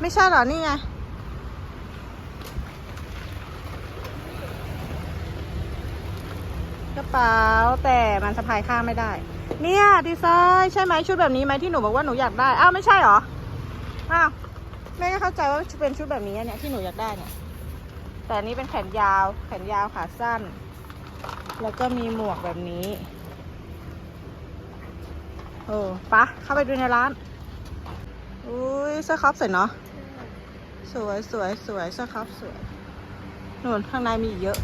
ไม่ใช่เหรอ นี่ไง กระเป๋าแต่มันสะพายข้างไม่ได้ เนี่ย ดีไซน์ใช่ไหมชุดแบบนี้ไหมที่หนูบอกว่าหนูอยากได้ อ้าว ไม่ใช่เหรอ อ้าว แม่ก็เข้าใจว่าเป็นชุดแบบนี้เนี่ยที่หนูอยากได้เนี่ย แต่นี้เป็นแขนยาว แขนยาวขาสั้น แล้วก็มีหมวกแบบนี้โอ้ปะเข้าไปดูในร้าน อุ้ยเสื้อครอปสวยเนาะ สวยสวยสวยเสื้อครอปสวยนู่นข้างในมีอีกเยอะ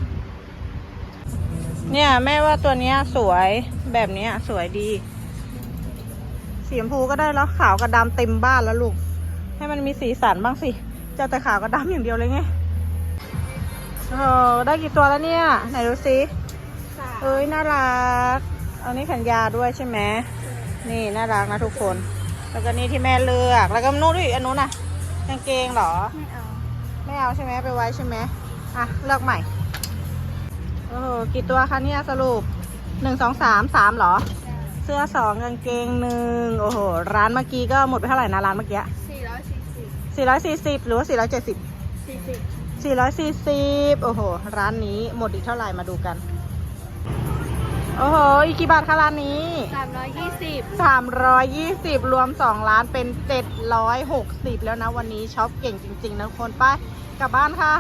เนี่ยแม่ว่าตัวเนี้ยสวยแบบเนี้ยสวยดี สีชมพูก็ได้แล้วขาวกับดำเต็มบ้านแล้วลูก ให้มันมีสีสันบ้างสิจะแต่ขาวกับดำอย่างเดียวเลยไงโอ้โหได้กี่ตัวแล้วเนี่ย ไหนดูสิเอ้ยน่ารัก เอานี่แขนยาวด้วยใช่ไหมนี่น่ารักนะทุกคน แล้วก็นี่ที่แม่เลือก แล้วก็นู้นด้วยอันนู้นน่ะ กางเกงเหรอ ไม่เอา ไม่เอาใช่ไหมไปไว้ใช่ไหมอะ เลือกใหม่ โอ้โห กี่ตัวคะเนี่ยสรุปหนึ่งสองสามสามเหรอ เสื้อสองกางเกงหนึ่งโอ้โห ร้านเมื่อกี้ก็หมดไปเท่าไหร่นะร้านเมื่อกี้สี่ร้อยสี่สิบสี่ร้อยสี่สิบหรือว่าสี่ร้อยเจ็ดสิบสี่สิบสี่ร้อยสี่สิบโอ้โห ร้านนี้หมดอีกเท่าไหร่มาดูกัน โอ้โหอีกกี่บาทคะร้านนี้สามร้อยยี่สิบสามร้อยยี่สิบรวมสองล้านเป็นเจ็ดร้อยหกสิบแล้วนะวันนี้ช็อปเก่งจริง ๆ นะทุกคนไปกลับบ้านค่ะ